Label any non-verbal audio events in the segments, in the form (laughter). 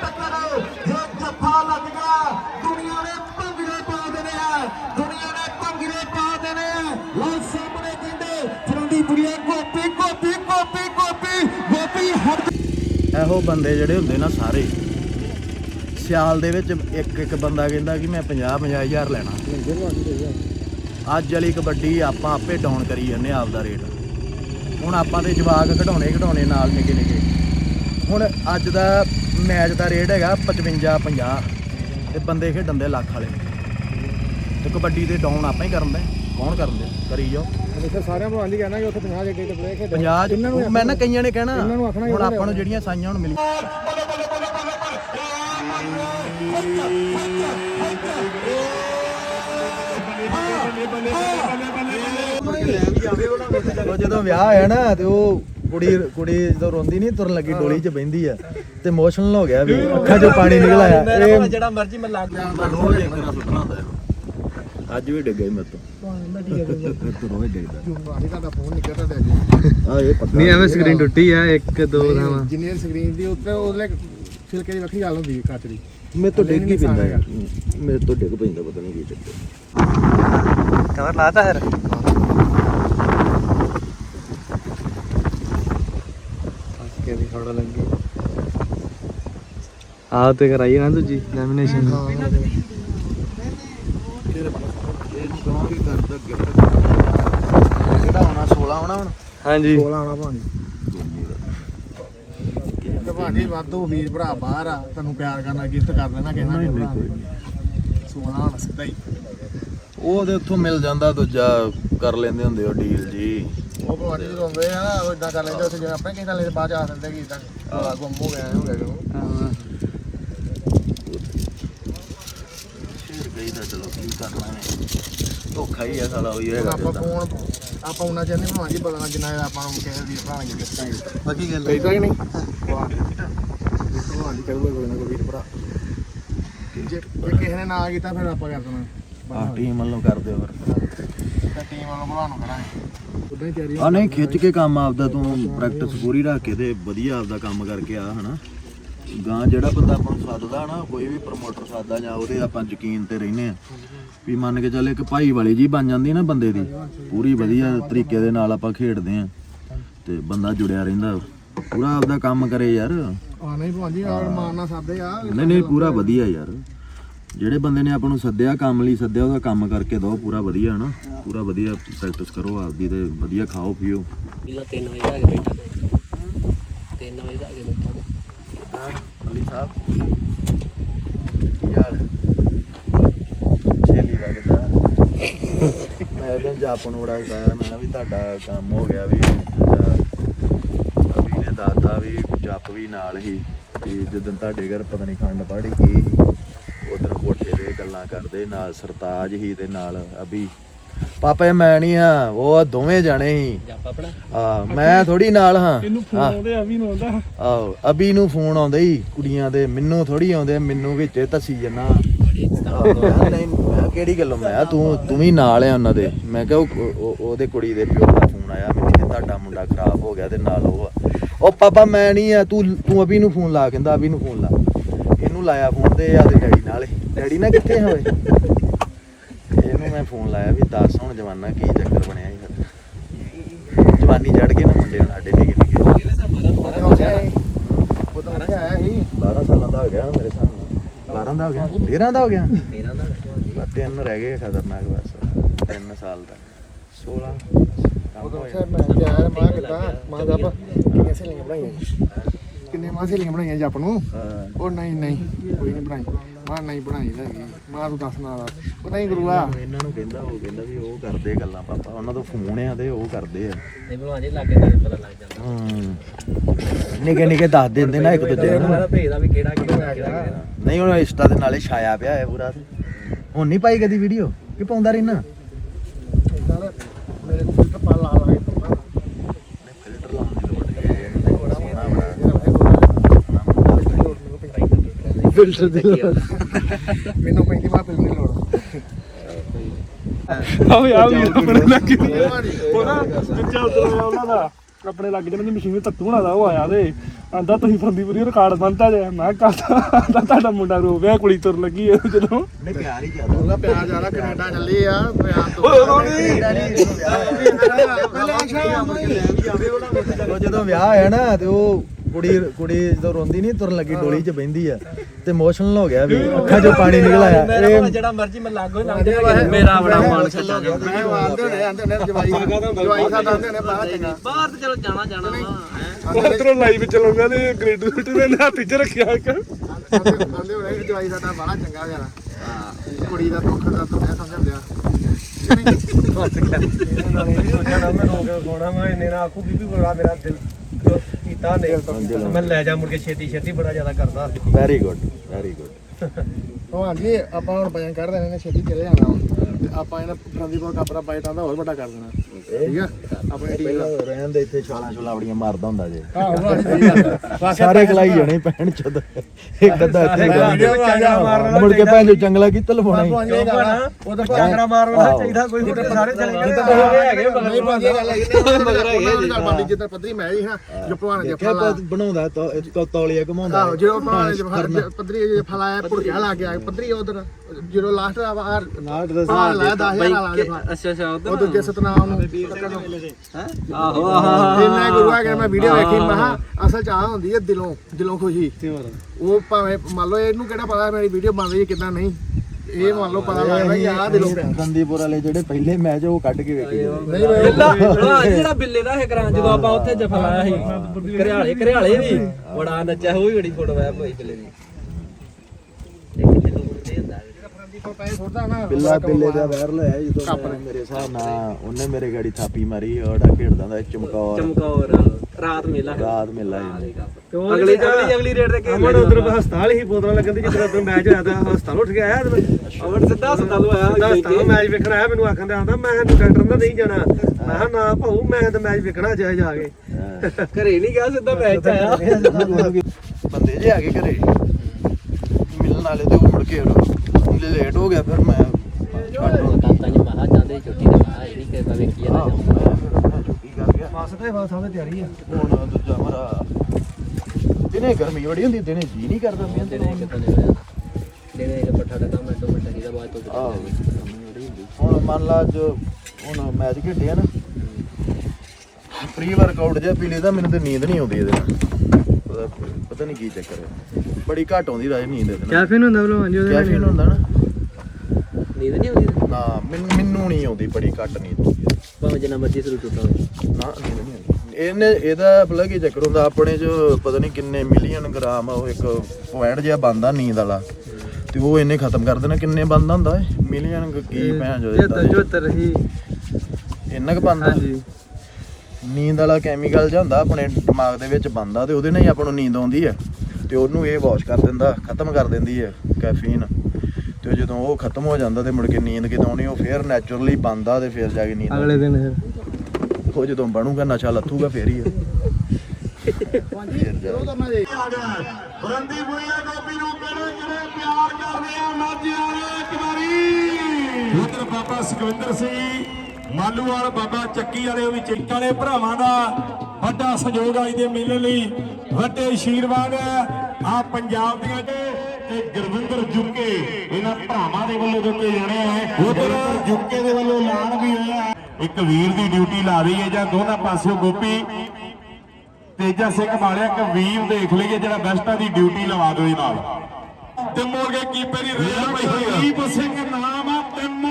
ਟੱਕਰ ਜੇ ਜੱਫਾ ਲੱਗ ਗਿਆ ਦੁਨੀਆ ਨੇ ਭੰਗੜੇ ਪਾ ਦੇਣੇ ਆ ਦੁਨੀਆ ਨੇ ਭੰਗੜੇ ਪਾ ਦੇਣੇ ਆ ਲਓ ਸਾਹਮਣੇ ਕਹਿੰਦੇ ਫਰੰਦੀ ਬੁੜੀਆ ਗੋਪੀ ਗੋਪੀ ਗੋਪੀ ਗੋਪੀ ਗੋਪੀ ਹਟ ਇਹੋ ਬੰਦੇ ਜਿਹੜੇ ਹੁੰਦੇ ਨਾ ਸਾਰੇ। ਸਿਆਲ ਦੇ ਵਿੱਚ ਇੱਕ ਇੱਕ ਬੰਦਾ ਕਹਿੰਦਾ ਕਿ ਮੈਂ 50 50 ਹਜ਼ਾਰ ਲੈਣਾ। ਅੱਜ ਵਾਲੀ ਕਬੱਡੀ ਆਪਾਂ ਆਪੇ ਡਾਊਨ ਕਰੀ ਜਾਂਦੇ ਆਪ ਦਾ ਰੇਟ ਹੁਣ ਆਪਾਂ ਤੇ ਜਵਾਕ ਘਟਾਉਣੇ ਘਟਾਉਣੇ ਨਾਲ ਨਿੱਕੇ ਨਿੱਕੇ ਹੁਣ ਅੱਜ ਦਾ ਮੈਚ ਦਾ ਰੇਟ ਹੈਗਾ 55 50 ਤੇ ਬੰਦੇ ਖੇਡਣ ਦੇ ਲੱਖ ਵਾਲੇ। ਤੇ ਕਬੱਡੀ ਦੇ ਡਾਊਨ ਆਪਾਂ ਹੀ ਕਰਨ ਦੇ। ਕੌਣ ਕਰਨ ਦੇ? ਕਰੀ ਜਾਓ ਇੱਥੇ ਸਾਰਿਆਂ ਨੂੰ ਆਂਦੀ ਕਹਿਣਾ ਕਿ ਉੱਥੇ 50 ਜੱਗੇ ਤੇ ਪਲੇ ਖੇਡੇ 50 ਮੈਂ ਨਾ ਕਈਆਂ ਨੇ ਕਹਿਣਾ ਇਹਨਾਂ ਨੂੰ ਆਖਣਾ ਹੀ ਹੁਣ ਆਪਾਂ ਨੂੰ ਜਿਹੜੀਆਂ ਸਾਈਆਂ ਹੁਣ ਮਿਲੀਆਂ। ਜਦੋਂ ਵਿਆਹ ਹੋਇਆ ਨਾ ਤੇ ਉਹ ਕੁੜੀ ਕੁੜੀ ਜਦੋਂ ਰੋਂਦੀ ਨਹੀਂ ਤੁਰਨ ਲੱਗੀ ਡੋਲੀ 'ਚ ਬਹਿੰਦੀ ਆ। ਤੇ ਇਮੋਸ਼ਨਲ ਹੋ ਗਿਆ ਵੀ ਅੱਖਾਂ 'ਚੋਂ ਪਾਣੀ ਨਿਕਲ ਆਇਆ। ਇਹ ਜਿਹੜਾ ਮਰਜ਼ੀ ਮੈਂ ਲੱਗ ਜਾ ਰੋਜ਼ ਇੱਕ ਨਾ ਸੁੱਟਣਾ ਹੁੰਦਾ। ਅੱਜ ਵੀ ਡਿੱਗਾ ਹੀ ਮੇਰੇ ਤੋਂ ਨਹੀਂ ਐਵੇਂ ਸਕਰੀਨ ਟੁੱਟੀ ਆ ਇੱਕ ਦੋ ਥਾਵਾਂ। ਜਿੰਨੀ ਸਕਰੀਨ ਦੀ ਉੱਤੇ ਉਹਦੇ ਛਿਲਕੇ ਦੀ ਵੱਖਰੀ ਗੱਲ ਹੁੰਦੀ ਹੈ ਕੱਚ ਦੀ। ਮੇਰੇ ਤੋਂ ਡਿੱਗ ਹੀ ਪੈਂਦਾ। ਮੇਰੇ ਤੋਂ ਡਿੱਗ ਪੈਂਦਾ ਪਤਾ ਨਹੀਂ ਕੀ ਚੱਕਰ। ਕਵਰ ਲਾਤਾ ਫਿਰ? ਕੇ ਵੀ ਥੋੜਾ ਲੱਗੇ। ਆਹ ਤੇ ਕਰਾਈ ਨਾ ਦੂਜੀ ਲੈਮੀਨੇਸ਼ਨ ਕਿਹੜਾ ਹੋਣਾ 16 ਹੋਣਾ ਹੁਣ ਹਾਂਜੀ। 16 ਆਉਣਾ ਭਾਣੀ ਤੇ ਭਾਜੀ ਵਾਧੂ ਵੀਰ ਭਰਾ ਬਾਹਰ ਆ। ਤੁਹਾਨੂੰ ਪਿਆਰ ਕਰਨਾ ਗਿਫਟ ਕਰ ਦੇਣਾ ਕਹਿਣਾ ਨਹੀਂ, ਕੋਈ ਹੁਣ ਸਿੱਧਾ ਹੀ। ਉਹ ਤੇ ਉੱਥੋਂ ਮਿਲ ਜਾਂਦਾ ਦੂਜਾ ਕਰ ਲੈਂਦੇ ਹੁੰਦੇ ਉਹ ਡੀਲ ਜੀ। ਉਹ ਭਾਜੀ ਜਦੋਂ ਆਉਂਦੇ ਆ ਨਾ ਉਹ ਇਦਾਂ ਕਰ ਲੈਂਦੇ ਉੱਥੇ ਜਿਵੇਂ ਆਪਣੇ ਕਿਸੇ ਨਾਲ ਬਾਅਦ ਚ ਆ ਦਿੰਦੇ ਕਿ ਇਦਾਂ ਆ ਗੁੰਮ ਹੋ ਗਿਆ ਐਂ ਹੋ ਗਿਆ ਕਿਉਂ ਸ਼ੇਰ ਗਈ ਤਾਂ ਚਲੋ ਕੀ ਕਰਨਾ ਹੈ ਧੋਖਾ ਹੀ ਆ ਸਾਲਾ ਉਹੀ ਹੈਗਾ ਆਪਾਂ ਫੋਨ ਆਪਾਂ ਉਹਨਾਂ ਚਾਹੁੰਦੇ ਭਾਜੀ ਬਦਲਣਾ ਜਿੰਨਾ ਆਪਾਂ ਨੂੰ ਕਿਸੇ ਭਰਾ ਨੇ ਗਿਫਟ ਕਰਾਂਗੇ ਬਾਕੀ ਗੱਲ ਤਾਂ ਕਿ ਨਹੀਂ? ਵਾਹ ਭਾਜੀ ਕਰੂਗਾ ਕੋਈ ਨਾ ਕੋਈ ਵੀਰ ਭਰਾ। ਜੇ ਜੇ ਕਿਸੇ ਨੇ ਨਾ ਕੀਤਾ ਫਿਰ ਆਪਾਂ ਕਰ ਦੇਣਾ। ਆ ਟੀਮ ਵੱਲੋਂ ਕਰਦੇ ਹੋ ਫਿਰ। ਤਾਂ ਟੀਮ ਵਾਲੋਂ ਭਰਾ ਨੂੰ ਕਰਾਂਗੇ। ਉਦਾਂ ਹੀ ਤਿਆਰੀ। ਆ ਨਹੀਂ ਖਿੱਚ ਕੇ ਕੰਮ ਆਪਦਾ ਤੂੰ ਪ੍ਰੈਕਟਿਸ ਪੂਰੀ ਰੱਖ ਕੇ ਤੇ ਵਧੀਆ ਆਪਦਾ ਕੰਮ ਕਰਕੇ ਆ ਹਨਾ। ਗਾਂ ਜਿਹੜਾ ਬੰਦਾ ਆਪਾਂ ਨੂੰ ਸੱਦਦਾ ਨਾ ਕੋਈ ਵੀ ਪ੍ਰਮੋਟਰ ਸੱਦਦਾ ਜਾਂ ਉਹਦੇ ਆਪਾਂ ਯਕੀਨ ਤੇ ਰਹਿੰਦੇ ਆ। ਵੀ ਮੰਨ ਕੇ ਚੱਲ ਇੱਕ ਭਾਈ ਵਾਲੀ ਜੀ ਬਣ ਜਾਂਦੀ ਨਾ ਬੰਦੇ ਦੀ ਪੂਰੀ ਵਧੀਆ ਤਰੀਕੇ ਦੇ ਨਾਲ ਆਪਾਂ ਖੇਡਦੇ ਆ। ਤੇ ਬੰਦਾ ਜੁੜਿਆ ਰਹਿੰਦਾ ਪੂਰਾ ਆਪਦਾ ਕੰਮ ਕਰੇ ਯਾਰ। ਆ ਨਹੀਂ ਭਾਜੀ ਆ ਮਾਰਨਾ ਸਾਦੇ ਆ। ਨਹੀਂ ਨਹੀਂ ਪੂਰਾ ਵਧੀਆ ਯਾਰ। ਜਿਹੜੇ ਬੰਦੇ ਨੇ ਆਪਾਂ ਨੂੰ ਸੱਦਿਆ ਕੰਮ ਲਈ ਸੱਦਿਆ ਉਹਦਾ ਕੰਮ ਕਰਕੇ ਦੋ ਪੂਰਾ ਵਧੀਆ ਹਨਾ ਪੂਰਾ ਵਧੀਆ ਪ੍ਰੈਕਟਿਸ ਕਰੋ ਆਪਦੀ ਤੇ ਵਧੀਆ ਖਾਓ ਪੀਓ। ਪਹਿਲਾਂ 3 ਵਜੇ ਆ ਕੇ ਬੈਠਾ 3 ਵਜੇ ਦਾ ਆ ਕੇ ਬੈਠਾ ਅਲੀ ਸਾਹਿਬ। ਯਾਰ ਛੇਲੀ ਲੱਗਦਾ ਮੈਂ ਤਾਂ ਜਾਪਨ ਬੜਾ ਕਰਾਇਆ ਮੈਂ ਕਿਹਾ ਵੀ ਤੁਹਾਡਾ ਕੰਮ ਹੋ ਗਿਆ ਵੀ। ਅਭੀ ਨੇ ਦਾਤਾ ਵੀ ਜੱਪ ਵੀ ਨਾਲ ਹੀ ਤੇ ਜਦੋਂ ਤੁਹਾਡੇ ਘਰ ਪਤਾ ਨਹੀਂ ਖੰਡ ਪਾੜੀ ਕੀ ਉਧਰ ਕੋਠੇ ਦੇ ਗੱਲਾਂ ਕਰਦੇ ਨਾਲ ਸਰਤਾਜ ਹੀ ਤੇ ਨਾਲ ਅਭੀ। ਪਾਪਾ ਮੈਂ ਨਹੀਂ ਆ ਉਹ ਦੋਵੇਂ ਜਾਣੇ ਆਪਣਾ। ਆ ਮੈਂ ਥੋੜੀ ਨਾਲ ਹਾਂ। ਇਹਨੂੰ ਫੋਨ ਆਉਂਦੇ ਅਭੀ ਨੂੰ ਆਉਂਦਾ। ਆਹੋ ਅਬੀ ਨੂੰ ਫੋਨ ਆਉਂਦੇ ਹੀ ਕੁੜੀਆਂ ਦੇ ਮੈਨੂੰ ਥੋੜੀ ਆਉਂਦੇ ਮੈਨੂੰ ਵਿੱਚ ਧੱਸੀ ਜੰਨਾ ਨਹੀਂ ਮੈਂ ਕਿਹੜੀ ਗੱਲੋਂ? ਮੈਂ ਤੂੰ ਤੂੰ ਵੀ ਨਾਲ ਆ ਉਹਨਾਂ ਦੇ। ਮੈਂ ਕਿਹਾ ਉਹ- ਉਹ- ਉਹਦੇ ਕੁੜੀ ਦੇ ਪਿਓ ਦਾ ਫੋਨ ਆਇਆ ਮੈਨੂੰ ਤੁਹਾਡਾ ਮੁੰਡਾ ਖਰਾਬ ਹੋ ਗਿਆ ਤੇ ਨਾਲ ਉਹ ਆ। ਉਹ ਪਾਪਾ ਮੈਂ ਨਹੀਂ ਆ ਤੂੰ ਤੂੰ ਅਬੀ ਨੂੰ ਫੋਨ ਲਾ ਕਹਿੰਦਾ ਅਬੀ ਨੂੰ ਫੋਨ ਲਾ। ਇਹਨੂੰ ਲਾਇਆ ਫੋਨ ਤੇ ਆ ਡੈਡੀ ਨਾਲ ਡੈਡੀ ਨਾਲ ਕਿੱਥੇ ਹੋਏ ਇਹਨੂੰ ਮੈਂ ਫੋਨ ਲਾਇਆ ਵੀ ਦੱਸ ਹੁਣ ਜਵਾਨਾ ਕੀ ਚੱਕਰ ਬਣਿਆ ਸੀ ਜਵਾਨੀ ਚੜ ਗਈ ਨਾ ਮੁੰਡੇ ਨੂੰ ਸਾਡੇ ਨਿੱਕੇ ਨਿੱਕੇ ਉਦੋਂ ਉੱਥੇ ਆਇਆ ਸੀ 12 ਸਾਲਾਂ ਦਾ ਹੋ ਗਿਆ ਮੇਰੇ ਹਿਸਾਬ 12 ਦਾ ਹੋ ਗਿਆ? 13 ਦਾ ਹੋ ਗਿਆ? 13 ਦਾ ਬਸ ਤਿੰਨ ਰਹਿ ਗਏ ਖਤਰਨਾਕ ਬਸ। ਤਿੰਨ ਸਾਲ ਦਾ। 16 ਕੰਮ ਉਦੋਂ ਹੋਇਆ। ਉੱਥੇ ਮੈਂ ਤੇ ਮਾਂ ਕਿਦਾਂ ਮਾਂ ਜੱਪ ਕਿੰਨੀਆਂ ਸਹੇਲੀਆਂ ਬਣਾਈਆਂ ਕਿੰਨੇ ਮਾਂ ਸਹੇਲੀਆਂ ਬਣਾਈਆਂ ਜੱਪ ਨੂੰ? ਹਾਂ। ਉਹ ਨਹੀਂ ਨਹੀਂ ਕੋਈ ਨਹੀਂ ਬਣਾਈ। ਮਾਂ ਨਹੀਂ ਬਣਾਈ ਹੈਗੀ। ਮਾਂ ਤੂੰ ਦੱਸ ਨਾ ਦੱਸ ਉਹ ਨਹੀਂ ਗੁਰੂਆ। ਇਹਨਾਂ ਨੂੰ ਕਹਿੰਦਾ ਉਹ ਕਹਿੰਦਾ ਵੀ ਉਹ ਕਰਦੇ ਗੱਲਾਂ ਪਾਪਾ। ਉਹਨਾਂ ਤੋਂ ਫੋਨ ਆ ਤੇ ਉਹ ਕਰਦੇ ਆ। ਨਹੀਂ ਭਲਵਾਨ ਜੀ ਲੱਗੇ ਤਾਂ ਪਤਾ ਲੱਗ ਜਾਂਦਾ। ਹੂੰ। ਨਿੱਕੇ ਨਿੱਕੇ ਦੱਸ ਦਿੰਦੇ ਨਾ ਇੱਕ ਦੂਜੇ ਨੂੰ। ਮੇਰਾ ਭੇਜਦਾ ਵੀ ਕਿਹੜਾ ਕਿਹੜਾ ਕਿਹੜਾ ਨਹੀਂ ਹੁਣ ਇੰਸਟਾ ਦੇ ਨਾਲੇ ਛਾਇਆ ਪਿਆ ਹੈ ਪੂਰਾ। ਹੁਣ ਨਹੀਂ ਪਾਈ ਕਦੀ ਵੀਡੀਓ ਕਿ ਪਾਉਂਦਾ ਰਹਿਣਾ ਮੇਰੇ ਕੋਲ ਫਿਲਟਰ ਪਾ ਲਾ ਲਾ ਕੇ ਤੁਰਨਾ ਫਿਲਟਰ ਲਾਉਣ ਦੀ ਲੋੜ ਨਹੀਂ ਹੈ ਸੋਹਣਾ ਬੜਾ ਫਿਲਟਰ ਦੀ ਮੈਨੂੰ ਪੈਂਦੀ ਮਾਂ ਫਿਲਮ ਦੀ ਲੋੜ ਆਹ ਵੀ ਆ ਵੀ ਆਪਣੇ ਲੱਗੇ। ਉਹਦਾ ਦੂਜਾ ਉਧਰ ਉਹਨਾਂ ਦਾ ਆਪਣੇ ਲੱਗ ਜਾਂਦੇ ਮਸ਼ੀਨ ਤੱਤੂ ਨਾ ਦਾ ਉਹ ਆਇਆ ਤੇ ਆਂਦਾ ਤੁਸੀਂ ਫਰੰਦੀਪੁਰੀ ਰਿਕਾਰਡ ਬੰਨਤਾ ਜੇ। ਮੈਂ ਕਹਤਾ ਆਂਦਾ ਤੁਹਾਡਾ ਮੁੰਡਾ ਰੋਵਿਆ ਕੁੜੀ ਤੁਰ ਲੱਗੀ ਹੈ ਜਦੋਂ। ਨਹੀਂ ਪਿਆਰ ਹੀ ਜ਼ਿਆਦਾ। ਉਹਦਾ ਪਿਆਰ ਜ਼ਿਆਦਾ ਕੈਨੇਡਾ ਚੱਲੇ ਆ ਪਿਆਰ ਤੋਂ ਉਹ ਜਦੋਂ ਵਿਆਹ ਹੋਇਆ ਨਾ ਤੇ ਉਹ ਕੁੜੀ ਕੁੜੀ ਜਦੋਂ ਰੋਂਦੀ ਨਹੀਂ ਤੁਰਨ ਲੱਗੀ ਡੋਲੀ 'ਚ ਬਹਿੰਦੀ ਆ। ਤੇ ਇਮੋਸ਼ਨਲ ਹੋ ਗਿਆ ਵੀ ਅੱਖਾਂ 'ਚੋਂ ਪਾਣੀ ਨਿਕਲ ਆਇਆ। ਇਹ ਜਿਹੜਾ ਮਰਜ਼ੀ ਮੈਂ ਲਾਗੋ ਜਾਣਾ ਮੇਰਾ ਬੜਾ ਮਾਣ ਸੱਚਾ ਮੈਂ ਆਂਦੇ ਨੇ ਆਂਦੇ ਨੇ। ਜਵਾਈ ਜਵਾਈ ਸਾਡਾ ਆਂਦੇ ਨੇ ਬਾਹਰ ਚੰਗਾ ਬਾਹਰ ਤੇ ਚਲੋ ਜਾਣਾ ਜਾਣਾ ਹੈਂ। ਉਧਰੋਂ ਲਾਈਵ ਚੱਲਾਉਂਦਾ ਤੇ ਗ੍ਰੈਜੂਏਟ ਨੇ ਹੱਥ 'ਚ ਰੱਖਿਆ ਇੱਕ। ਆਂਦੇ ਆਂਦੇ ਹੋਣੇ ਜਵਾਈ ਸਾਡਾ ਬਾਹਲਾ ਚੰਗਾ ਯਾਰ। ਕੁੜੀ ਦਾ ਦੁੱਖ ਦਾ ਤਾਂ ਮੈਂ ਸਮਝਣ ਦਿਆ ਮੈਂ ਲੈ ਜਾ ਮੁੜ ਕੇ ਛੇਤੀ ਛੇਤੀ ਬੜਾ ਜ਼ਿਆਦਾ ਕਰਦਾ। ਵੈਰੀ ਗੁੱਡ ਵੈਰੀ ਗੁੱਡ ਉਹ ਹਾਂਜੀ ਆਪਾਂ ਹੁਣ ਭਜਨ ਕੱਢ ਦੇਣੇ ਨੇ ਛੇਤੀ ਚਲੇ ਜਾਣਾ। ਤੇ ਆਪਾਂ ਇਹਨਾਂ ਫਰੰਦੀਪੁਰ ਕਾਪੜਾ ਬਾਈਟਾਂ ਦਾ ਹੋਰ ਵੱਡਾ ਕਰ ਦੇਣਾ। ਠੀਕ ਆ? ਆਪਣੇ ਟੀਮ ਪਹਿਲਾਂ ਰਹਿਣ ਦੇ ਇੱਥੇ ਛਾਲਾਂ ਛੁਲਾਵੜੀਆਂ ਮਾਰਦਾ ਹੁੰਦਾ ਜੇ। (laughs) ਸਾਰੇ ਖਲਾਈ ਜਾਣੇ ਭੈਣ ਚੋਦ। ਇੱਕ ਅੱਧਾ ਇੱਥੇ ਗੱਲ ਮੁੜ ਕੇ ਭੈਣ ਜੋ ਜੰਗਲਾ ਕੀ ਤਲਵਾਉਣਾ ਹੀ। ਉਹ ਤਾਂ ਚਾਂਗਰਾ ਮਾਰਨਾ ਚਾਹੀਦਾ ਕੋਈ ਸਾਰੇ ਚਲੇ ਹੈਗੇ ਨਹੀਂ ਭਾਜੀ ਇਹ ਗੱਲ ਹੈ ਮਗਰ ਹੈਗੇ ਜਿੱਦਾਂ। ਪੱਧਰੀ ਮੈਂ ਹੀ ਹਾਂ ਜੋ ਭਵਾਨ ਦੇ ਫਲਾ ਬਣਾਉਂਦਾ ਤੌਲੀਆ ਘਮਾਉਂਦਾ। ਜਦੋਂ ਭਵਾਨ ਦੇ ਪੱਧਰੀ ਜੇ ਫਲਾਇਆ ਭੁੜਕਿਆ ਲੱਗ ਗਿਆ ਪੱਧਰੀ ਉਧਰ ਜਦੋਂ ਲਾਸਟ ਆ ਬਾਹਰ ਲਾਸਟ ਦਾ ਸਾਹ ਲਾਇਆ 10000 ਲਾ ਕੇ ਅੱਛਾ ਅੱਛਾ ਉਹ ਦੂਜੇ ਸਤਨਾਮ ਨੂੰ ਆਹੋ ਆਹੋ ਇੰਨਾ ਗੁਰੂ ਆ ਗਿਆ ਮੈਂ ਵੀਡੀਓ ਵੇਖੀ ਮੈਂ ਕਿਹਾ ਅਸਲ ਚ ਆ ਹੁੰਦੀ ਹੈ ਦਿਲੋਂ ਦਿਲੋਂ ਖੁਸ਼ੀ। ਉਹ ਭਾਵੇਂ ਮੰਨ ਲਓ ਇਹਨੂੰ ਕਿਹੜਾ ਪਤਾ ਮੇਰੀ ਵੀਡੀਓ ਬਣ ਰਹੀ ਹੈ ਕਿਦਾਂ ਨਹੀਂ। ਇਹ ਮੰਨ ਲਓ ਪਤਾ ਲੱਗਦਾ ਕਿ ਆ ਦਿਲੋਂ ਪਿਆ। ਗੰਦੀਪੁਰ ਵਾਲੇ ਜਿਹੜੇ ਪਹਿਲੇ ਮੈਚ ਉਹ ਕੱਢ ਕੇ ਵੇਖੇ ਨਹੀਂ ਮੈਂ ਬਿੱਲਾ ਹਾਂ ਜਿਹੜਾ ਬਿੱਲੇ ਦਾ ਹੈ ਕਰਾਂ ਜਦੋਂ ਆਪਾਂ ਉੱਥੇ ਜਫਾ ਲਾਇਆ ਸੀ ਘਰਿਆਲੇ ਘਰਿਆਲੇ ਵੀ ਬੜਾ ਨੱਚਿਆ ਉਹ ਵੀ ਬੜੀ ਫੋਟੋ ਆਇਆ ਭਾਈ ਬਿੱਲੇ ਦੀ ਇੱਕ ਤੇ ਲੋਕ ਤੇ ਹੁੰਦਾ ਪੈਸੇ ਸੁੱਟਦਾ ਨਾ ਬਿੱਲਾ ਬਿੱਲੇ ਦਾ ਵਾਇਰਲ ਹੋਇਆ ਜਦੋਂ ਮੈਂ- ਮੇਰੇ ਹਿਸਾਬ ਨਾਲ ਉਹਨੇ ਮੇਰੇ ਗਾੜੀ ਥਾਪੀ ਮਾਰੀ ਉਹਦਾ ਖੇਡਦਾ ਸੀ ਚਮਕੌਰ। ਚਮਕੌਰ ਰਾਤ ਮੇਲਾ। ਰਾਤ ਮੇਲਾ ਸੀ। ਅਗਲੀ ਅਗਲੀ ਅਗਲੀ ਰੇਟ ਤੇ ਅਮਨ ਉਧਰ ਹਸਪਤਾਲ ਹੀ ਬੋਤਲਾਂ ਲੱਗਣ ਦੀ ਜਿੱਦਾਂ ਉਧਰ ਮੈਚ ਹੋਇਆ ਤਾਂ ਹਸਪਤਾਲ ਉੱਠ ਕੇ ਆਇਆ ਤੇ ਮੈਂ ਸਿੱਧਾ ਹਸਪਤਾਲ ਆਇਆ ਹਸਪਤਾਲ ਮੈਚ ਵੇਖਣ ਆਇਆ ਮੈਨੂੰ ਆਖਣ ਦੇ ਆਂਦਾ ਮੈਂ ਡਾਕਟਰ ਨਾਲ ਨਹੀਂ ਜਾਣਾ। ਮੈਂ ਕਿਹਾ ਨਾ ਭਾਊ ਮੈਂ ਤਾਂ ਮੈਚ ਵੇਖਣਾ ਜਾ ਜਾ ਕੇ। ਘਰੇ ਨਹੀਂ ਗਿਆ ਸਿੱਧਾ ਮੈਚ ਆਇਆ। ਬੰਦੇ ਜੇ ਆ ਕੇ ਘਰੇ ਮਿਲਣ ਵਾਲੇ ਤੇ ਉਹ ਮੁੜ ਕੇ ਲੇਟ ਹੋ ਗਿਆ ਫਿਰ ਮੈਂ ਛੱਡ ਹੁਣ ਤਾਤਾ ਜੀ ਮਹਾ ਜਾਂਦੇ ਛੁੱਟੀ ਤੇ ਮਹਾ ਇਹ ਨਹੀਂ ਕਰਦਾ ਵੇਖੀ ਆਹ, ਮੈਂ ਫਿਰ ਮੈਂ ਛੁੱਟੀ ਕਰ ਗਿਆ। ਬਸ ਤੇ ਬਸ ਸਾਹਮਣੇ ਤਿਆਰੀ ਆ। ਹੁਣ ਦੂਜਾ ਮਰਾ। ਦਿਨੇ ਗਰਮੀ ਬੜੀ ਹੁੰਦੀ ਦਿਨੇ ਜੀ ਨਹੀਂ ਕਰਦਾ ਮਿਹਨਤ ਦਿਨੇ। ਕਿਤੇ ਨਹੀਂ ਹੋਇਆ? ਦਿਨੇ ਇੱਕ ਪੱਠਾ ਦਾ ਕੰਮ ਆਟੋਮੈਟਿਕ ਦਾ ਬਾਅਦ ਤੋਂ ਆਹੋ, ਗਰਮੀ ਬੜੀ ਹੁੰਦੀ। ਹੁਣ ਮੰਨ ਲਾ ਅੱਜ ਹੁਣ ਮੈਚ ਖੇਡਿਆ ਨਾ। ਪ੍ਰੀ ਵਰਕਆਊਟ ਜਿਹਾ ਪੀ ਲਈਦਾ ਮੈਨੂੰ ਤੇ ਨੀਂਦ ਨਹੀਂ ਆਉਂਦੀ ਇਹਦੇ ਨਾਲ। ਪਤਾ ਪਤਾ ਨਹੀਂ ਕੀ ਚੱਕਰ ਹੈ ਬੜੀ ਘੱਟ ਆਉਂਦੀ ਰਾਜ ਨੀਂਦ ਇਹਦੇ ਨਾਲ। ਕੈਫੀਨ ਹੁੰਦਾ ਬਲੋ ਹਾਂਜੀ ਉਹਦੇ ਕੈਫੀਨ ਹੁੰਦਾ ਨਾ। ਨੀਂਦ ਨਹੀਂ ਆਉਂਦੀ ਨਾ ਮੈਨੂੰ ਮੈਨੂੰ ਨਹੀਂ ਆਉਂਦੀ ਬੜੀ ਘੱਟ ਨੀਂਦ ਆਉਂਦੀ ਹੈ। ਭਾਵੇਂ ਜਿੰਨਾ ਮਰਜ਼ੀ ਸਰੂ ਟੁੱਟਾ ਹੋਵੇ ਨਾ ਨੀਂਦ ਨਹੀਂ ਆਉਂਦੀ। ਇਹਨੇ ਇਹਦਾ ਪਤਾ ਕੀ ਚੱਕਰ ਹੁੰਦਾ ਆਪਣੇ ਚ ਪਤਾ ਨਹੀਂ ਕਿੰਨੇ ਮਿਲੀਅਨ ਗ੍ਰਾਮ ਉਹ ਇੱਕ ਪੁਆਇੰਟ ਜਿਹਾ ਬੰਦਾ ਨੀਂਦ ਵਾਲਾ। ਤੇ ਉਹ ਇਹਨੇ ਖਤਮ ਕਰ ਦੇਣਾ ਕਿੰਨੇ ਬੰਦਾ ਹੁੰਦਾ ਏ ਮਿਲੀਅਨ ਕੀ ਭੈਣ ਜੋ ਇਹ ਤਾਂ 74 ਹੀ। ਇੰਨਾ ਕੁ ਬੰਦਾ ਹਾਂਜੀ। ਨੀਂਦ ਵਾਲਾ ਕੈਮੀਕਲ ਜਿਹਾ ਹੁੰਦਾ ਆਪਣੇ ਦਿਮਾਗ ਦੇ ਵਿੱਚ ਬੰਦਾ ਤੇ ਉਹਦੇ ਨਾਲ ਹੀ ਆਪਾਂ ਨੂੰ ਨੀਂਦ ਆਉਂਦੀ ਹੈ ਤੇ ਉਹਨੂੰ ਇਹ ਵਾਸ਼ ਕਰ ਦਿੰਦਾ ਖਤਮ ਕਰ ਦਿੰਦੀ ਹੈ ਕੈਫੀਨ ਤੇ ਜਦੋਂ ਉਹ ਖਤਮ ਹੋ ਜਾਂਦਾ ਤੇ ਮੁੜ ਕੇ ਨੀਂਦ ਕਿਦੋਂ ਆਉਣੀ ਉਹ ਫੇਰ ਨੈਚੁਰਲੀ ਬੰਦਾ ਤੇ ਫੇਰ ਜਾ ਕੇ ਨੀਂਦ ਅਗਲੇ ਦਿਨ ਫਿਰ। ਉਹ ਜਦੋਂ ਬਣੂਗਾ ਨਸ਼ਾ ਲੱਥੂਗਾ ਫੇਰ ਹੀ ਹੈ ਫੇਰ ਜਾ ਬਰੰਦੀ ਬੁਈਆ ਗੋਪੀ ਨੂੰ ਕਿਹੜੇ ਕਿਹੜੇ ਪਿਆਰ ਕਰਦੇ ਆ ਮਾਝੇ ਵਾਲੇ ਇੱਕ ਵਾਰੀ ਉਧਰ ਬਾਬਾ ਸੁਖਵਿੰਦਰ ਸਿੰਘ ਮਾਲੂਵਾਲ ਬਾਬਾ ਚੱਕੀ ਵਾਲੇ ਉਹ ਵੀ ਚਿੱਟ ਵਾਲੇ ਭਰਾਵਾਂ ਦਾ ਵੱਡਾ ਸਹਿਯੋਗ ਆਈ ਦੇ ਮੇਲੇ ਲਈ। ਵੱਡੇ ਆਸ਼ੀਰਵਾਦ ਆ ਪੰਜਾਬ ਦੀਆਂ ਤੇ ਤੇ ਗੁਰਵਿੰਦਰ ਜੁੱਕੇ ਇਹਨਾਂ ਭਰਾਵਾਂ ਦੇ ਵੱਲੋਂ ਦਿੱਤੇ ਜਾਣੇ ਆ। ਉਧਰ ਜੁੱਕੇ ਦੇ ਵੱਲੋਂ ਐਲਾਨ ਵੀ ਹੋਇਆ ਹੈ। ਇੱਕ ਵੀਰ ਦੀ ਡਿਊਟੀ ਲਾ ਰਹੀ ਹੈ ਜਾਂ ਦੋਨਾਂ ਪਾਸਿਓਂ ਗੋਪੀ। ਤੇਜਾ ਸਿੰਘ ਵਾਲਿਆ ਇੱਕ ਵੀਰ ਦੇਖ ਲਈਏ ਜਿਹੜਾ ਬੈਸਟਾਂ ਦੀ ਡਿਊਟੀ ਲਵਾ ਦਿਓ ਇਹ ਨਾਲ। ਤੇ ਮੋਰਗੇ ਕੀਪਰ ਹੀ ਰੇਲ ਪਈ ਹੋਈ ਦੀਪ ਸਿੰਘ ਨਾਮ ਆ ਪਿੰਡ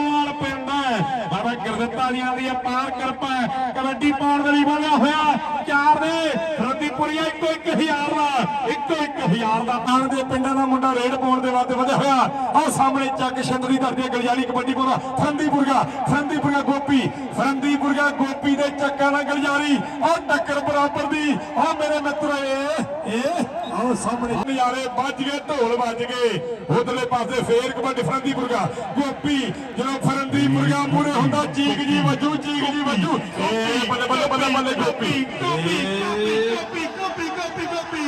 ਹੈ ਦੀਆਂ ਦੀ ਅਪਾਰ ਕਿਰਪਾ ਕਬੱਡੀ ਪਾਉਣ ਦੇ ਲਈ ਬਣਿਆ ਹੋਇਆ। ਚਾਰ ਦੇ ਰੰਦੀਪੁਰੀਆ ਇੱਕੋ ਇੱਕ ਹਜ਼ਾਰ ਦਾ, ਇੱਕੋ ਇੱਕ ਹਜ਼ਾਰ ਦਾ। ਪਾਣ ਦੇ ਪਿੰਡਾਂ ਦਾ ਮੁੰਡਾ ਰੇਡ ਪਾਉਣ ਦੇ ਵਾਸਤੇ ਵਧਿਆ ਹੋਇਆ। ਆਹ ਸਾਹਮਣੇ ਚੱਕ ਛੰਦ ਦੀ ਧਰਤੀ ਗਲਜਾਲੀ ਕਬੱਡੀ ਪਾਉਂਦਾ। ਫਰੰਦੀਪੁਰਗਾ ਫਰੰਦੀਪੁਰਗਾ ਗੋਪੀ ਫਰੰਦੀਪੁਰਗਾ ਗੋਪੀ ਦੇ ਚੱਕਾਂ ਨਾਲ ਗਲਜਾਰੀ। ਆਹ ਟੱਕਰ ਬਰਾਬਰ ਦੀ। ਆਹ ਮੇਰੇ ਮਿੱਤਰ ਇਹ ਇਹ ਆਹ ਸਾਹਮਣੇ। ਨਜ਼ਾਰੇ ਵੱਜ ਗਏ ਢੋਲ ਵੱਜ ਗਏ। ਉਧਰਲੇ ਪਾਸੇ ਫੇਰ ਕਬੱਡੀ ਫਰੰਦੀਪੁਰਗਾ ਗੋਪੀ ਜਦੋਂ ਫਰੰਦੀਪੁਰਗਾ ਮੂਰੇ ਹੁੰਦਾ ਚੀਕ ਜੀ ਵੱਜੂ ਚੀਕ ਜੀ ਵੱਜੂ। ਏ ਬੱਲੇ ਬੱਲੇ ਬੱਲੇ ਬੱਲੇ ਗੋਪੀ। ਗੋਪੀ ਗੋਪੀ ਗੋਪੀ ਗੋਪੀ ਗੋਪੀ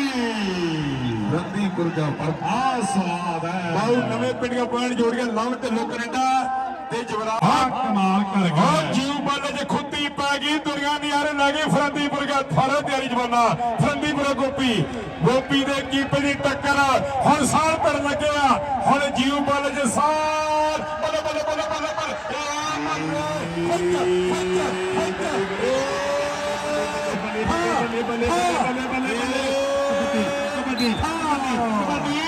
ਫਰੰਦੀਪੁਰਗਾ ਪਰ ਆ ਸਵਾਦ ਹੈ। ਬਾਉ ਨਵੇਂ ਪਿੰਡੀਆਂ ਪੁਆਇੰਟ ਜੋੜ ਕੇ ਲੰਘ ਤੇ ਲੋਕ ਕੈਨੇਡਾ। ਤੇ ਜਵਰਾਜ ਕਮਾਲ ਕਰ ਗਿਆ ਜੀਵ ਬੱਲ ਜੇ ਖੁੱਤੀ ਪੈ ਗਈ ਦੁਨੀਆ ਨਿਆਰੇ ਲੈ ਗਈ ਫਰੰਦੀਪੁਰ ਦਾ ਫੜ ਤਿਆਰੀ ਜਵਾਨਾ ਫਰੰਦੀਪੁਰ ਗੋਪੀ ਗੋਪੀ ਦੇ ਕੀਪੇ ਦੀ ਟੱਕਰ ਹੁਣ ਸਾਲ ਪੜ ਲੱਗਿਆ ਹੁਣ ਜੀਵ ਬੱਲ ਜੇ ਸਾਲ ਬੱਲੇ ਬੱਲੇ ਬੱਲੇ ਬੱਲੇ ਬੱਲੇ ਏ ਬੱਲੇ ਬੱਲੇ ਬੱਲੇ ਬੱਲੇ ਬੱਲੇ ਬੱਲੇ ਕਬੱਡੀ ਕਬੱਡੀ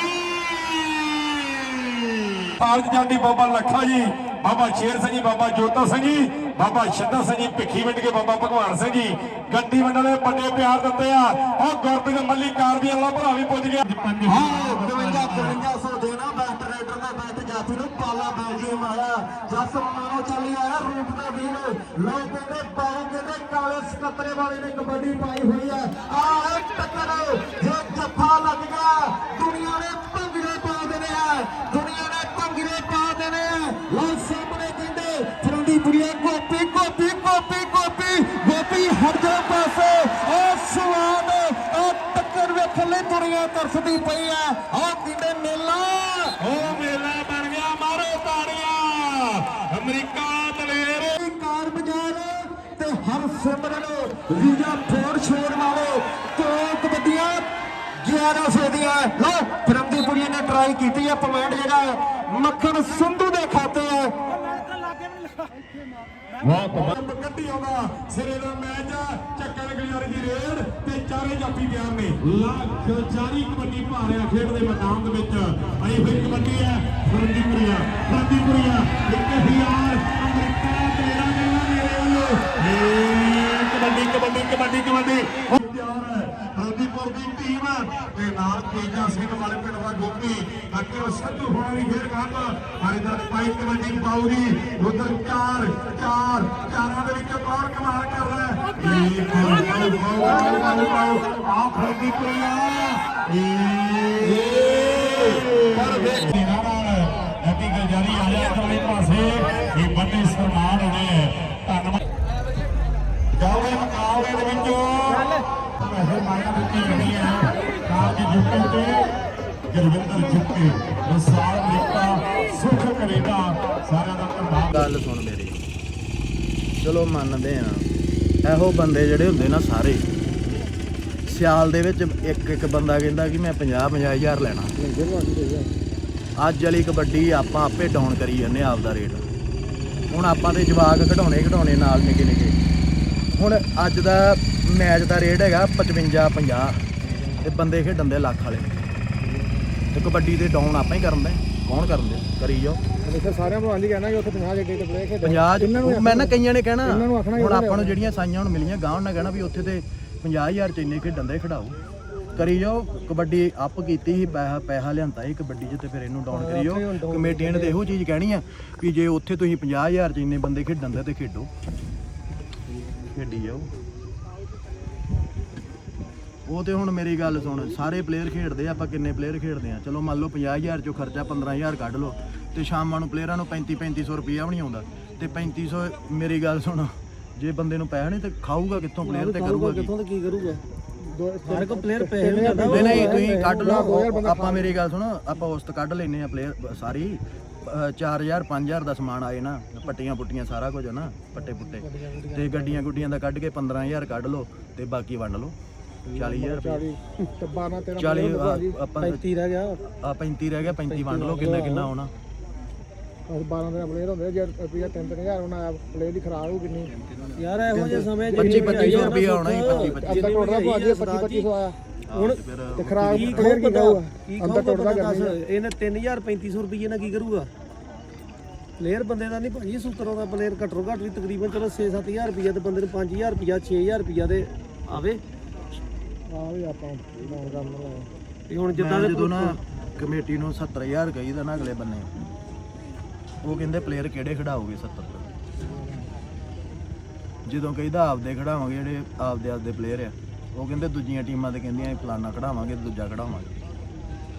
ਭਾਰਤ ਜਾਂਦੀ ਬਾਬਾ ਲੱਖਾ ਜੀ ਬਾਬਾ ਸ਼ੇਰ ਸਿੰਘ ਜੀ, ਬਾਬਾ ਜੋਤਾ ਸਿੰਘ ਜੀ, ਬਾਬਾ ਸ਼ਿੰਦਾ ਸਿੰਘ ਜੀ, ਭਿੱਖੀ ਵੰਡ ਕੇ ਬਾਬਾ ਭਗਵਾਨ ਸਿੰਘ ਜੀ। ਗੱਡੀ ਵੰਡਣ ਦੇ ਵੱਡੇ ਪਿਆਰ ਦਿੱਤੇ ਆ। ਉਹ ਗੁਰਪ੍ਰੀਤ ਮੱਲੀ ਕਾਰ ਵੀ ਅੱਲਾ ਭਰਾ ਵੀ ਪੁੱਜ ਗਿਆ। ਹਾਂ 52 5200 ਦੇਣਾ ਬੈਸਟ ਰਾਈਡਰ ਦਾ ਬੈਸਟ ਜਾਤੀ ਨੂੰ ਪਾਲਾ ਬੈਲਜੀਅਮ ਆਇਆ ਜਸ ਮਾਨੋ ਚੱਲੀ ਆਇਆ ਰੂਪ ਦਾ ਵੀਰ ਲੋਕ ਕਹਿੰਦੇ ਬਾਹੂ ਕਹਿੰਦੇ ਕਾਲੇ ਸਕੱਤਰੇ ਵਾਲੇ ਨੇ ਕਬੱਡੀ ਪਾਈ ਹੋਈ ਆ ਆ ਇੱਕ ਟੱਕਰ, ਜੇ ਜੱਫਾ ਲੱਗ ਗਿਆ, ਦੁਨੀਆ ਨੇ ਤਰਸਦੀ ਪਈ ਆ। ਉਹ ਕਿੰਨੇ ਮੇਲਾ। ਉਹ ਮੇਲਾ ਬਣ ਗਿਆ ਮਾਰੋ ਤਾੜੀਆਂ। ਅਮਰੀਕਾ ਦਲੇਰ ਕਾਰ ਬਾਜ਼ਾਰ ਤੇ ਹਰ ਸਿਮਰਨ ਵੀਜ਼ਾ ਫੋਰ ਛੋੜ ਵਾਲੇ ਦੋ ਕਬੱਡੀਆਂ 1100 ਦੀਆਂ। ਲੋ ਫਰੰਦੀਪੁਰੀ ਨੇ ਟਰਾਈ ਕੀਤੀ ਆ। ਪਮੈਂਟ ਜਿਹੜਾ ਮੱਖਣ ਸੰਧੂ ਦੇ ਖਾਤੇ ਆ ਬਹੁਤ ਗੱਡੀ ਆਉਂਦਾ ਸਿਰੇ ਦਾ ਮੈਚ ਆ ਚੱਕਰ ਗਲਿਆਰੇ ਦੀ ਰੇਡ ਤੇ ਚਾਰੇ ਜਾਪੀ ਤਿਆਰ ਨੇ। ਲੱਖ ਚਾਰੀ ਕਬੱਡੀ ਰਿਹਾ ਖੇਡ ਦੇ ਮੈਦਾਨ ਦੇ ਵਿੱਚ। ਆਈ ਫਿਰ ਕਬੱਡੀ ਹੈ ਫਰੰਦੀਪੁਰੀਆ ਫਰੰਦੀਪੁਰੀਆ ਇੱਕ ਹਜ਼ਾਰ ਅਮਰੀਕਾ ਤੇਰਾ ਗੱਲਾਂ ਮੇਰੇ ਵੱਲੋਂ ਕਬੱਡੀ ਕਬੱਡੀ ਕਬੱਡੀ ਕਬੱਡੀ ਹੁਣ ਤਿਆਰ ਹੈ ਫਰੰਦੀਪੁਰ ਦੀ ਟੀਮ ਤੇ ਨਾਲ ਤੇਜਾ ਸਿੰਘ ਵਾਲੇ ਪਿੰਡ ਦਾ ਗੋਪੀ। ਅੱਗੇ ਉਹ ਸੰਧੂ ਹੋਣਾ ਵੀ ਫੇਰ ਗੱਲ ਹਰਿਦਰ ਪਾਈ ਕਬੱਡੀ ਪਾਉਗੀ। ਉਧਰ ਚਾਰ ਚਾਰ ਚਾਰਾਂ ਦੇ ਵਿੱਚ ਕੌਣ ਕਮਾਲ ਕਰ ਰਿਹਾ ਹੈ। ਇਹ ਆ ਏ ਪਰ ਵੇਖ ਨਾ ਨਾਲ ਹੈਪੀ ਗਲਜਾਰੀ ਆ ਜਾ ਤੁਹਾਡੇ ਪਾਸੇ ਇਹ ਵੱਡੇ ਸਨਮਾਨ ਹੋਣੇ ਧੰਨਵਾਦ ਜਾਓਗੇ ਮੁਕਾਬਲੇ ਦੇ ਵਿੱਚੋਂ ਵੈਸੇ ਮਾਇਆ ਦਿੱਤੀ ਗਈ ਹੈ ਕਾਜ ਜੁੱਤੇ ਤੇ ਗੁਰਵਿੰਦਰ ਜੁੱਤੇ ਵਿਸਾਲ ਅਮਰੀਕਾ ਸੁਖ ਕੈਨੇਡਾ ਸਾਰਿਆਂ ਦਾ ਧੰਨਵਾਦ। ਗੱਲ ਸੁਣ ਮੇਰੀ। ਚਲੋ ਮੰਨਦੇ ਆ ਇਹੋ ਬੰਦੇ ਜਿਹੜੇ ਹੁੰਦੇ ਨਾ ਸਾਰੇ। ਸਿਆਲ ਦੇ ਵਿੱਚ ਇੱਕ ਇੱਕ ਬੰਦਾ ਕਹਿੰਦਾ ਕਿ ਮੈਂ 50 50 ਹਜ਼ਾਰ ਲੈਣਾ। ਅੱਜ ਵਾਲੀ ਕਬੱਡੀ ਆਪਾਂ ਆਪੇ ਡਾਊਨ ਕਰੀ ਜਾਂਦੇ ਆਪ ਦਾ ਰੇਟ। ਹੁਣ ਆਪਾਂ ਤੇ ਜਵਾਕ ਘਟਾਉਣੇ ਘਟਾਉਣੇ ਨਾਲ ਨਿੱਕੇ ਨਿੱਕੇ। ਹੁਣ ਅੱਜ ਦਾ ਮੈਚ ਦਾ ਰੇਟ ਹੈਗਾ 55 50 ਤੇ ਬੰਦੇ ਖੇਡਣ ਦੇ ਲੱਖ ਵਾਲੇ। ਤੇ ਕਬੱਡੀ ਦੇ ਡਾਊਨ ਆਪਾਂ ਹੀ ਕਰਨ ਦੇ। ਕੌਣ ਕਰਨ ਦੇ? ਕਰੀ ਜਾਓ। ਦੇਖੋ ਸਾਰਿਆਂ ਨੂੰ ਆਂਦੀ ਕਹਿਣਾ ਕਿ ਉੱਥੇ 50 ਜੱਗੇ ਤੇ ਪਲੇ ਖੇਡੇ 50 ਮੈਂ ਨਾ ਕਈਆਂ ਨੇ ਕਹਿਣਾ ਇਹਨਾਂ ਨੂੰ ਆਖਣਾ ਹੀ ਹੁਣ ਨੇ ਆਪਾਂ ਨੂੰ ਜਿਹੜੀਆਂ ਸਾਈਆਂ ਹੁਣ ਮਿਲੀਆਂ ਗਾਂ ਉਹਨਾਂ ਕਹਿਣਾ ਵੀ ਉੱਥੇ ਤੇ 50000 ਚ ਇੰਨੇ ਖੇਡਣ ਦੇ ਖਿਡਾਓ। ਕਰੀ ਜਾਓ ਕਬੱਡੀ ਅਪ ਕੀਤੀ ਸੀ ਪੈਸਾ ਪੈਸਾ ਲਿਆਂਦਾ ਸੀ ਕਬੱਡੀ 'ਚ ਤੇ ਫਿਰ ਇਹਨੂੰ ਡਾਊਨ ਕਰੀ ਜਾਓ ਕਮੇਟੀਆਂ ਨੇ ਤੇ ਇਹੋ ਚੀਜ਼ ਕਹਿਣੀ ਆ ਵੀ ਜੇ ਉੱਥੇ ਤੁਸੀਂ 50000 ਚ ਇੰਨੇ ਬੰਦੇ ਖੇਡਣ ਦੇ ਤੇ ਖੇਡੋ। ਖੇਡੀ ਜਾਓ। ਉਹ ਤੇ ਹੁਣ ਮੇਰੀ ਗੱਲ ਸੁਣ ਸਾਰੇ ਪਲੇਅਰ ਖੇਡਦੇ ਆ ਆਪਾਂ ਕਿੰਨੇ ਪਲੇਅਰ ਖੇਡਦੇ ਆ? ਚਲੋ ਮੰਨ ਲਓ 50000 ਚੋਂ ਖਰਚਾ 15000 ਕੱਢ ਲਓ ਤੇ ਸ਼ਾਮਾਂ ਨੂੰ ਪਲੇਅਰਾਂ ਨੂੰ 35 3500 ਰੁਪਈਆ ਵੀ ਨਹੀਂ ਆਉਂਦਾ। ਤੇ 3500 ਮੇਰੀ ਗੱਲ ਸੁਣ ਜੇ ਬੰਦੇ ਨੂੰ ਪੈਸਾ ਨਹੀਂ ਤੇ ਖਾਊਗਾ ਕਿੱਥੋਂ ਪਲੇਅਰ ਤੇ ਕਰੂਗਾ ਕੀ? ਤਾਂ ਕੀ ਕਰੂਗਾ? ਸਾਰੇ ਕੋ ਪਲੇਅਰ ਪੈਸੇ ਵੀ ਜਾਂਦਾ ਨਹੀਂ ਨਹੀਂ ਤੁਸੀਂ ਕੱਢ ਲਓ ਆਪਾਂ ਮੇਰੀ ਗੱਲ ਸੁਣੋ ਆਪਾਂ ਉਸਤ ਕੱਢ ਲੈਨੇ ਆ ਪਲੇਅਰ ਸਾਰੀ 4000 5000 ਦਾ ਸਮਾਨ ਆਏ ਨਾ ਪੱਟੀਆਂ ਪੁੱਟੀਆਂ ਸਾਰਾ ਕੁਝ ਨਾ ਪੱਟੇ ਪੁੱਟੇ ਤੇ ਗੱਡੀਆਂ ਗੁੱਡੀਆਂ ਦਾ ਕੱਢ ਕੇ 15000 ਕੱਢ ਲਓ ਤੇ ਬਾਕੀ ਵੰਡ ਲਓ। 40000 ਰੁਪਏ। ਤੇ 12 13 40 ਆਪਾਂ 35 ਰਹਿ ਗਿਆ। ਆ 35 ਰਹਿ ਗਿਆ 35 ਵੰਡ ਲਓ ਕਿੰਨਾ ਕਿੰਨਾ ਆਉਣਾ। 12 ਦੇ ਪਲੇਅਰ ਹੁੰਦੇ ਜੇ ਰੁਪਿਆ 3000 ਉਹਨਾਂ ਪਲੇਅਰ ਦੀ ਖਰਾਬ ਹੋ ਕਿੰਨੀ। ਯਾਰ ਇਹੋ ਜਿਹੇ ਸਮੇਂ 25 2500 ਰੁਪਏ ਆਉਣਾ ਹੀ 25 25 ਅੰਦਰ ਟੁੱਟਦਾ ਭਾਜੀ 25 2500 ਆਇਆ। ਹੁਣ ਫਿਰ ਤੇ ਖਰਾਬ ਪਲੇਅਰ ਕੀ ਕਹੂਗਾ ਕੀ ਅੰਦਰ ਟੁੱਟਦਾ ਕਰਨੀ ਆ। ਇਹਨੇ 3000 3500 ਰੁਪਏ ਨਾਲ ਕੀ ਕਰੂਗਾ? ਪਲੇਅਰ ਬੰਦੇ ਦਾ ਨਹੀਂ ਭਾਜੀ ਸੂਤਰਾਂ ਦਾ ਪਲੇਅਰ ਘੱਟੋ ਘੱਟ ਵੀ ਤਕਰੀਬਨ ਚਲੋ 6-7000 ਰੁਪਏ ਤੇ ਬੰਦੇ ਨੂੰ 5000 ਰੁਪਏ 6000 ਰੁਪਏ ਦੇ ਆਵੇ। ਆ ਵੀ ਆਪਾਂ ਡਾਊਨ ਕਰਨ ਵਾਲਾ ਤੇ ਹੁਣ ਜਿੱਦਾਂ ਦੇ ਜਦੋਂ ਨਾ ਕਮੇਟੀ ਨੂੰ 70000 ਕਹੀਦਾ ਨਾ ਅਗਲੇ ਬੰਨੇ ਉਹ ਕਹਿੰਦੇ ਪਲੇਅਰ ਕਿਹੜੇ ਖਿਡਾਓਗੇ 70 ਜਦੋਂ ਕਹਿੰਦਾ ਆਪਦੇ ਖਿਡਾਵਾਂਗੇ ਜਿਹੜੇ ਆਪਦੇ ਆਪਦੇ ਪਲੇਅਰ ਆ ਉਹ ਕਹਿੰਦੇ ਦੂਜੀਆਂ ਟੀਮਾਂ ਤੇ ਕਹਿੰਦੀਆਂ ਇਹ ਫਲਾਨਾ ਖਿਡਾਵਾਂਗੇ ਦੂਜਾ ਖਿਡਾਵਾਂਗੇ।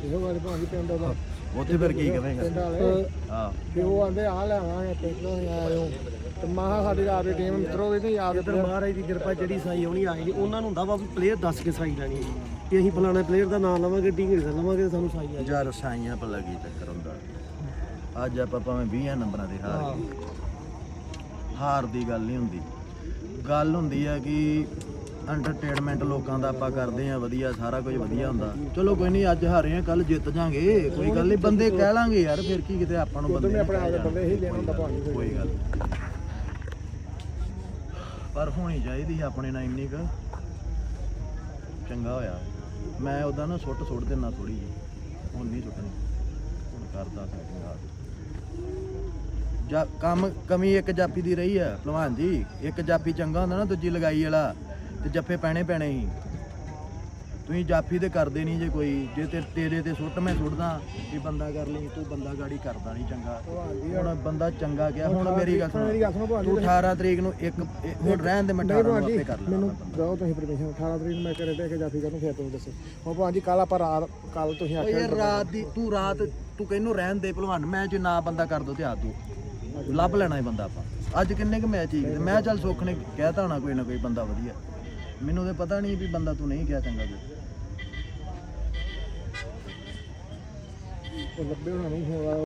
ਇਹੋ ਗੱਲ ਭਾਜੀ ਪਿੰਡ ਦਾ ਉੱਥੇ ਫਿਰ ਕੀ ਵਾਲੇ। ਹਾਂ। ਕਿ ਉਹ ਆਂਦੇ ਆ ਲੈਵਾਂਗੇ ਪਿੰਡੋਂ ਹੀ ਆਏ ਹੋ ਤੇ ਮਾਹਾ ਸਾਡੀ ਰਾਤ ਦੀ ਟੀਮ ਮਿੱਤਰੋ ਇਹਨੇ ਯਾਦ ਇਧਰ ਮਹਾਰਾਜ ਦੀ ਕਿਰਪਾ ਜਿਹੜੀ ਸਾਈ ਆਉਣੀ ਆਈ ਉਹਨਾਂ ਨੂੰ ਹੁੰਦਾ ਵਾ ਵੀ ਪਲੇਅਰ ਦੱਸ ਕੇ ਸਾਈ ਲੈਣੀ ਹੈ। ਕਿ ਅਸੀਂ ਫਲਾਣੇ ਪਲੇਅਰ ਦਾ ਨਾਮ ਲਵਾਂਗੇ ਢੀਂਗੜੀ ਦਾ ਲਵਾਂਗੇ ਤੇ ਸਾਨੂੰ ਸਾਈ ਆ ਯਾਰ ਸਾਈਆਂ ਪਰ ਲੱਗੀ ਚੱਕਰ ਹੁੰਦਾ ਅੱਜ ਆਪਾਂ ਭਾਵੇਂ 20 ਨੰਬਰਾਂ ਤੇ ਹਾਰ ਗਏ। ਹਾਰ ਦੀ ਗੱਲ ਨਹੀਂ ਹੁੰਦੀ। ਗੱਲ ਹੁੰਦੀ ਆ ਕਿ ਐਂਟਰਟੇਨਮੈਂਟ ਲੋਕਾਂ ਦਾ ਆਪਾਂ ਕਰਦੇ ਆ ਵਧੀਆ, ਸਾਰਾ ਕੁਝ ਵਧੀਆ ਹੁੰਦਾ। ਚਲੋ ਕੋਈ ਨਹੀਂ, ਅੱਜ ਹਾਰੇ ਆ ਕੱਲ ਜਿੱਤ ਜਾਾਂਗੇ, ਕੋਈ ਗੱਲ ਨਹੀਂ, ਬੰਦੇ ਕਹਿ ਲਾਂਗੇ ਯਾਰ, ਫਿਰ ਕੀ ਕਿਤੇ ਆਪਾਂ ਨੂੰ ਬੰਦੇ ਕੋਈ ਗੱਲ ਪਰ ਹੋਣੀ ਚਾਹੀਦੀ ਆਪਣੇ ਨਾਲ ਇੰਨੀ ਕੁ। ਚੰਗਾ ਹੋਇਆ। ਮੈਂ ਉਹਦਾ ਨਾ ਸੁੱਟ ਸੁੱਟ ਦੇਣਾ ਥੋੜੀ ਜਿਹੀ। ਹੁਣ ਨਹੀਂ ਸੁੱਟਣੀ। ਹੁਣ ਕਰਦਾ ਸੈਟਿੰਗ ਜਾ ਕੰਮ, ਕਮੀ ਇੱਕ ਜਾਪੀ ਦੀ ਰਹੀ ਹੈ ਭਲਵਾਨ ਜੀ। ਇੱਕ ਜਾਪੀ ਚੰਗਾ ਹੁੰਦਾ ਨਾ, ਦੂਜੀ ਲਗਾਈ ਵਾਲਾ। ਤੇ ਜੱਫੇ ਪੈਣੇ ਪੈਣੇ ਹੀ ਤੁਸੀਂ ਜਾਫੀ ਤੇ ਕਰਦੇ ਨਹੀਂ ਜੇ ਕੋਈ। ਜੇ ਤੇ ਤੇਰੇ ਤੇ ਸੁੱਟ ਮੈਂ ਸੁੱਟਦਾ। ਕਿ ਬੰਦਾ ਕਰ ਲਈ ਤੂੰ ਬੰਦਾ ਗਾੜੀ ਕਰਦਾ ਨਹੀਂ ਚੰਗਾ। ਹੁਣ ਬੰਦਾ ਚੰਗਾ ਗਿਆ ਹੁਣ ਮੇਰੀ ਗੱਲ ਸੁਣ ਤੂੰ 18 ਤਰੀਕ ਨੂੰ ਇੱਕ ਹੁਣ ਰਹਿਣ ਦੇ ਮੈਂ 18 ਨੂੰ ਆਪੇ ਕਰ ਲੈਣਾ ਮੈਨੂੰ ਦਿਓ ਤੁਸੀਂ ਪਰਮਿਸ਼ਨ 18 ਤਰੀਕ ਨੂੰ ਮੈਂ ਕਰੇ ਤੇ ਕਿ ਜਾਫੀ ਕਰਨ ਫਿਰ ਤੁਸੀਂ ਦੱਸੋ। ਹੁਣ ਭਾਜੀ ਕੱਲ ਆਪਾਂ ਰਾਤ ਕੱਲ ਤੁਸੀਂ ਆਖਿਆ ਯਾਰ ਰਾਤ ਦੀ ਤੂੰ ਰਾਤ ਤੂੰ ਕਹਿੰਨੂੰ ਰਹਿਣ ਦੇ ਭਲਵਾਨ। ਮੈਂ ਜੇ ਨਾ ਬੰਦਾ ਕਰ ਦੋ ਤੇ ਆ ਤੂੰ। ਲੱਭ ਲੈਣਾ ਇਹ ਬੰਦਾ ਆਪਾਂ। ਅੱਜ ਕਿੰਨੇ ਕੁ ਮੈਚ ਹੀ ਮੈਂ ਚੱਲ ਸੁੱਖ ਨੇ ਕਹਿਤਾ ਹੋਣਾ ਕੋਈ ਨਾ ਕੋਈ ਬੰਦਾ ਵਧੀਆ। ਮੈਨੂੰ ਤੇ ਪਤਾ ਨਹੀਂ ਵੀ ਬੰਦਾ ਤੂੰ ਨਹੀਂ ਕਿਹਾ ਚੰਗਾ ਕੋਈ। ਉਹ ਲੱਭੇ ਹੋਣਾ ਨਹੀਂ, ਹੋਣਾ